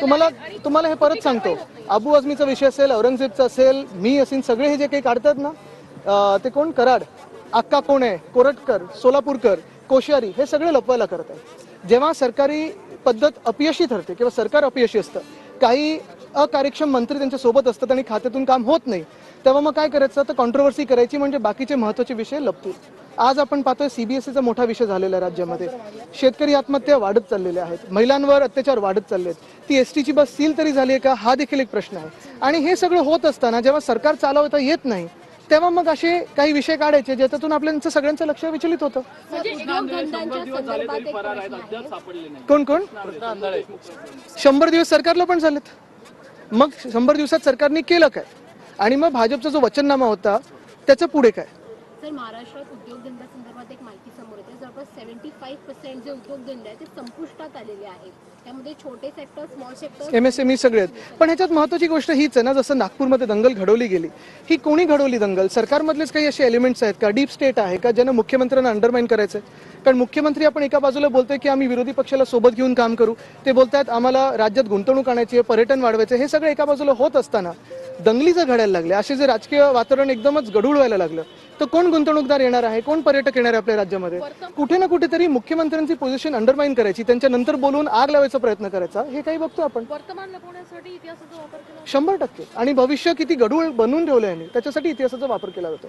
तुम्हाला तुम्हाला हे परत सांगतो. अबू आझमीचा विषय असेल औरंगजेबचा असेल मी असेल सगळे हे जे काही काढतात ना ते कोण? कराड अक्का कोण आहे कोरटकर सोलापूरकर कोश्यारी हे सगळे लपवायला करत आहेत. जेव्हा सरकारी पद्धत अपयशी ठरते किंवा सरकार अपयशी असतं काही अकार्यक्षम मंत्री त्यांच्यासोबत असतात आणि खात्यातून काम होत नाही तेव्हा मग काय करायचं? तर कॉन्ट्रोवर्सी करायची म्हणजे बाकीचे महत्त्वाचे विषय लपतील. आज आपण पाहतोय सीबीएसईचा मोठा विषय झालेला आहे राज्यामध्ये. शेतकरी आत्महत्या वाढत चाललेल्या आहेत. महिलांवर अत्याचार वाढत चालले आहेत. ती एस टीची बस सील तरी झाली आहे का? हा देखील एक प्रश्न आहे. आणि हे सगळं होत असताना जेव्हा सरकार चालवता येत नाही तेव्हा मग असे काही विषय काढायचे ज्याच्यातून आपल्याचं सगळ्यांचं लक्ष विचलित होतं. म्हणजे. कोण कोण? शंभर दिवस सरकारला पण झालेत. मग शंभर दिवसात सरकारने केलं काय? आणि मग भाजपचा जो वचननामा होता त्याचं पुढे काय? सर महाराष्ट्रात सेव्हन्टी फाईव्ह पर्सेंट जे उद्योगधंदे आहेत ते संपुष्टात आलेले आहेत. त्यामध्ये छोटे सेक्टर स्मॉल सेक्टर सगळे आहेत. पण ह्याच्यात महत्वाची गोष्ट हीच आहे ना जसं नागपूरमध्ये दंगल घडवली गेली ही कोणी घडवली दंगल? सरकारमधलेच काही असे एलिमेंट्स आहेत का? डीप स्टेट आहे का? ज्यांना मुख्यमंत्र्यांना अंडरमाइन करायचं आहे कारण मुख्यमंत्री आपण एका बाजूला बोलतोय की आम्ही विरोधी पक्षाला सोबत घेऊन काम करू. ते बोलतायत आम्हाला राज्यात गुंतवणूक आणायची आहे पर्यटन वाढवायचं. हे सगळं एका बाजूला होत असताना दंगलीचं घडायला लागले असे जे राजकीय वातावरण एकदमच गडूळ व्हायला लागलं तर कोण गुंतवणूकदार येणार आहे? कोण पर्यटक येणार आहे आपल्या राज्यामध्ये? कुठे ना कुठेतरी मुख्यमंत्र्यांची पोझिशन अंडरमाइन करायची त्यांच्या नंतर बोलून आग लावायचा प्रयत्न करायचा हे काही बघतो आपण. वर्तमान लपवण्यासाठी इतिहासाचा वापर केला शंभर टक्के. आणि भविष्य किती गडूळ बनवून ठेवलं आहे त्याच्यासाठी इतिहासाचा वापर केला जातो.